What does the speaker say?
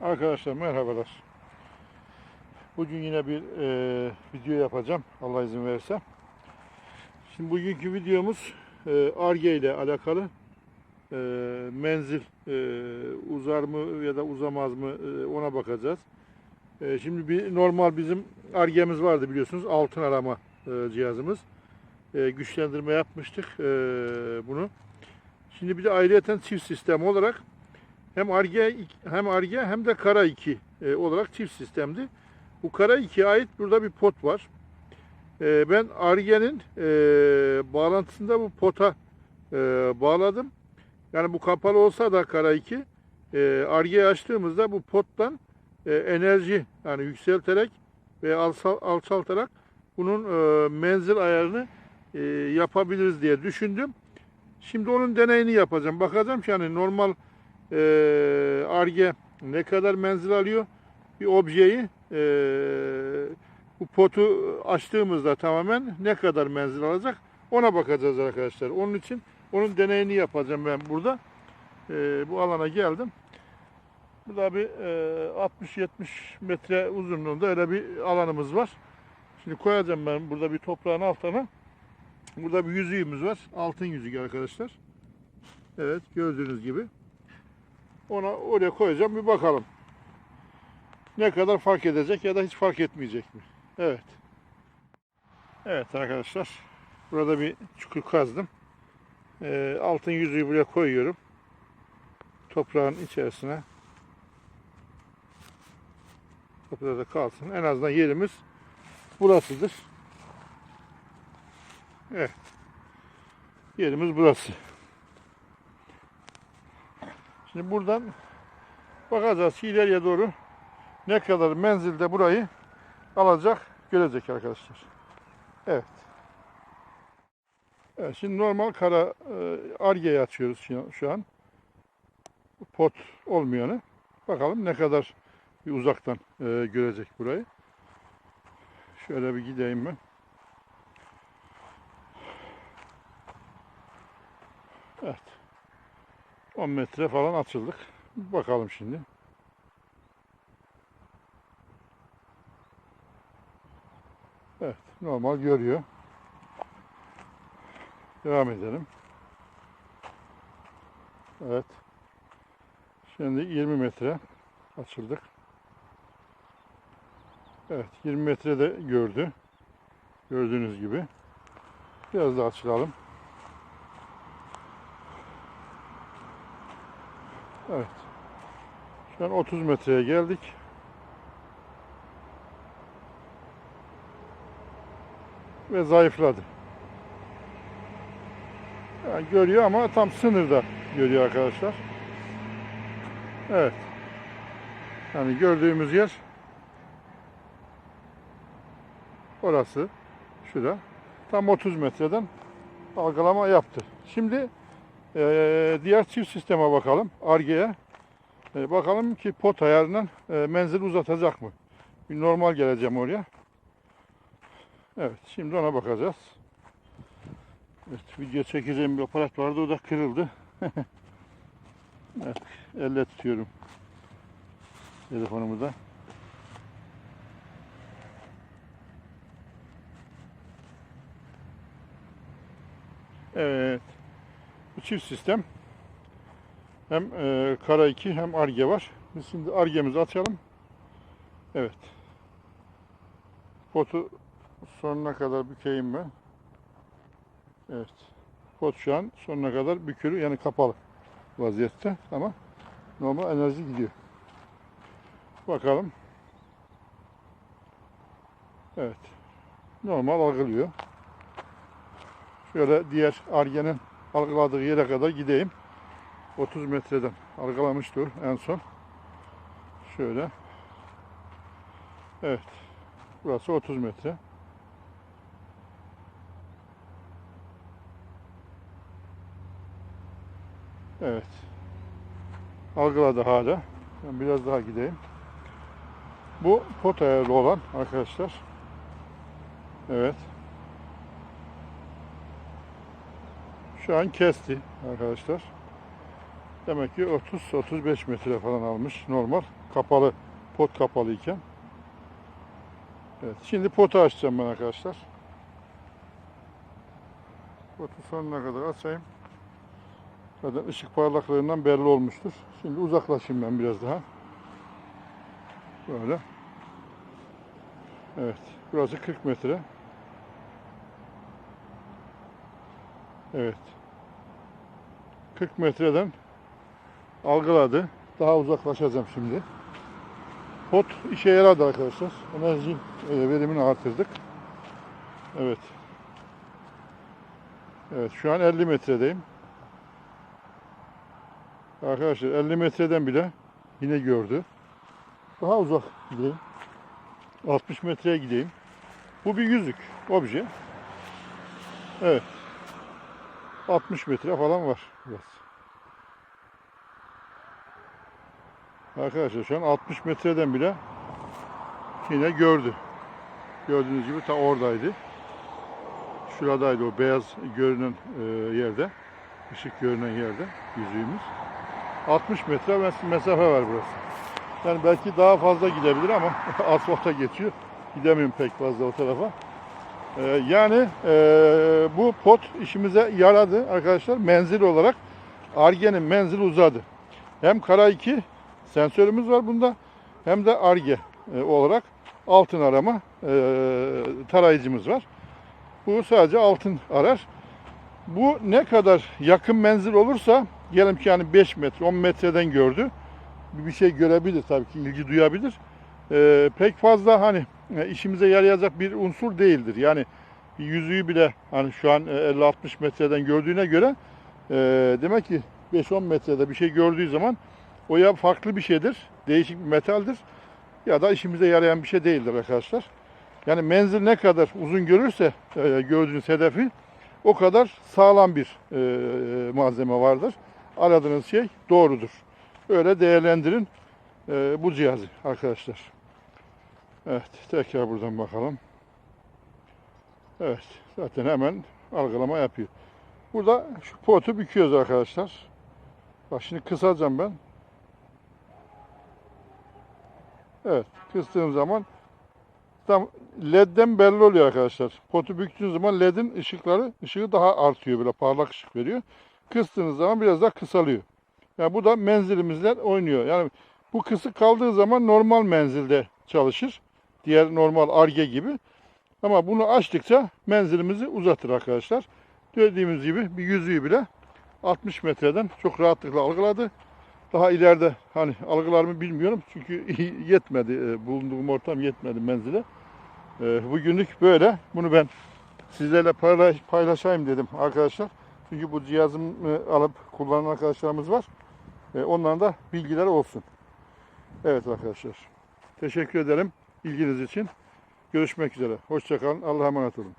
Arkadaşlar merhabalar. Bugün yine bir e, video yapacağım Allah izin verirse. Şimdi bugünkü videomuz e, Arge ile alakalı. E, menzil e, uzar mı ya da uzamaz mı e, ona bakacağız. E, şimdi bir normal bizim Arge'miz vardı biliyorsunuz altın arama e, cihazımız. E, güçlendirme yapmıştık e, bunu. Şimdi bir de ayrıyeten çift sistem olarak hem Arge hem Arge hem de Kara 2 e, olarak çift sistemdi. Bu Kara 2'ye ait burada bir pot var. E, ben Arge'nin e, bağlantısında bu pota e, bağladım. Yani bu kapalı olsa da Kara 2 e, Arge'yi açtığımızda bu pottan e, enerji yani yükselterek ve alçal, alçaltarak bunun e, menzil ayarını e, yapabiliriz diye düşündüm. Şimdi onun deneyini yapacağım. Bakacağım ki hani normal e, arge ne kadar menzil alıyor bir objeyi e, bu potu açtığımızda tamamen ne kadar menzil alacak ona bakacağız arkadaşlar. Onun için onun deneyini yapacağım ben burada. E, bu alana geldim. Burada bir e, 60-70 metre uzunluğunda öyle bir alanımız var. Şimdi koyacağım ben burada bir toprağın altına. Burada bir yüzüğümüz var. Altın yüzük arkadaşlar. Evet gördüğünüz gibi. Ona oraya koyacağım bir bakalım. Ne kadar fark edecek ya da hiç fark etmeyecek mi? Evet. Evet arkadaşlar. Burada bir çukur kazdım. Ee, altın yüzüğü buraya koyuyorum. Toprağın içerisine. Toprağa da kalsın. En azından yerimiz burasıdır. Evet. Yerimiz burası. Şimdi buradan bakacağız ileriye doğru ne kadar menzilde burayı alacak görecek arkadaşlar. Evet. Evet şimdi normal kara e, argeyi açıyoruz şu an. Pot olmayanı. Bakalım ne kadar bir uzaktan e, görecek burayı. Şöyle bir gideyim ben. Evet. 10 metre falan açıldık. Bakalım şimdi. Evet, normal görüyor. Devam edelim. Evet. Şimdi 20 metre açıldık. Evet, 20 metre de gördü. Gördüğünüz gibi. Biraz daha açılalım. Evet. Şu an 30 metreye geldik. Ve zayıfladı. Yani görüyor ama tam sınırda görüyor arkadaşlar. Evet. Yani gördüğümüz yer orası. Şurada. Tam 30 metreden algılama yaptı. Şimdi ee, diğer çift sisteme bakalım. Arge'ye. Ee, bakalım ki pot ayarından e, menzil uzatacak mı? Bir normal geleceğim oraya. Evet. Şimdi ona bakacağız. Evet. Video çekeceğim bir aparat vardı. O da kırıldı. evet. Elle tutuyorum. Telefonumu da. Evet. Çift sistem. Hem e, Kara 2 hem Arge var. Biz şimdi Arge'mizi açalım. Evet. Potu sonuna kadar bükeyim ben. Evet. Pot şu an sonuna kadar bükülü yani kapalı vaziyette ama normal enerji gidiyor. Bakalım. Evet. Normal algılıyor. Şöyle diğer Arge'nin algıladığı yere kadar gideyim. 30 metreden algılamıştı o en son. Şöyle. Evet. Burası 30 metre. Evet. Algıladı hala. Ben biraz daha gideyim. Bu pot ayarlı olan arkadaşlar. Evet. Şu an kesti arkadaşlar. Demek ki 30-35 metre falan almış normal. Kapalı, pot kapalı iken. Evet, şimdi potu açacağım ben arkadaşlar. Potu sonuna kadar açayım. Zaten ışık parlaklığından belli olmuştur. Şimdi uzaklaşayım ben biraz daha. Böyle. Evet, burası 40 metre. Evet. 40 metreden algıladı. Daha uzaklaşacağım şimdi. Pot işe yaradı arkadaşlar. Enerji e, verimini artırdık. Evet. Evet şu an 50 metredeyim. Arkadaşlar 50 metreden bile yine gördü. Daha uzak gideyim. 60 metreye gideyim. Bu bir yüzük obje. Evet. 60 metre falan var biraz. Arkadaşlar şu an 60 metreden bile yine gördü. Gördüğünüz gibi ta oradaydı. Şuradaydı o beyaz görünen e, yerde. ışık görünen yerde yüzüğümüz. 60 metre mes- mesafe var burası. Yani belki daha fazla gidebilir ama asfalta geçiyor. Gidemiyorum pek fazla o tarafa. Ee, yani e, bu pot işimize yaradı arkadaşlar. Menzil olarak Arge'nin menzili uzadı. Hem Kara 2 sensörümüz var bunda hem de Arge e, olarak altın arama e, tarayıcımız var. Bu sadece altın arar. Bu ne kadar yakın menzil olursa diyelim ki yani 5 metre 10 metreden gördü. Bir şey görebilir tabii ki ilgi duyabilir. Ee, pek fazla hani işimize yarayacak bir unsur değildir. Yani yüzüğü bile hani şu an e, 50-60 metreden gördüğüne göre e, demek ki 5-10 metrede bir şey gördüğü zaman o ya farklı bir şeydir, değişik bir metaldir ya da işimize yarayan bir şey değildir arkadaşlar. Yani menzil ne kadar uzun görürse e, gördüğünüz hedefi o kadar sağlam bir e, malzeme vardır. Aradığınız şey doğrudur. Öyle değerlendirin e, bu cihazı arkadaşlar. Evet, tekrar buradan bakalım. Evet, zaten hemen algılama yapıyor. Burada şu potu büküyoruz arkadaşlar. Bak şimdi kısacağım ben. Evet, kıstığım zaman tam ledden belli oluyor arkadaşlar. Potu büktüğünüz zaman ledin ışıkları, ışığı daha artıyor böyle parlak ışık veriyor. Kıstığınız zaman biraz daha kısalıyor. Yani bu da menzilimizle oynuyor. Yani bu kısık kaldığı zaman normal menzilde çalışır. Diğer normal arge gibi. Ama bunu açtıkça menzilimizi uzatır arkadaşlar. Dediğimiz gibi bir yüzüğü bile 60 metreden çok rahatlıkla algıladı. Daha ileride hani algılar mı bilmiyorum çünkü yetmedi. e, Bulunduğum ortam yetmedi menzile. E, Bugünlük böyle. Bunu ben sizlerle paylaş- paylaşayım dedim arkadaşlar. Çünkü bu cihazımı alıp kullanan arkadaşlarımız var. E, Onların da bilgiler olsun. Evet arkadaşlar. Teşekkür ederim ilginiz için. Görüşmek üzere. Hoşçakalın. Allah'a emanet olun.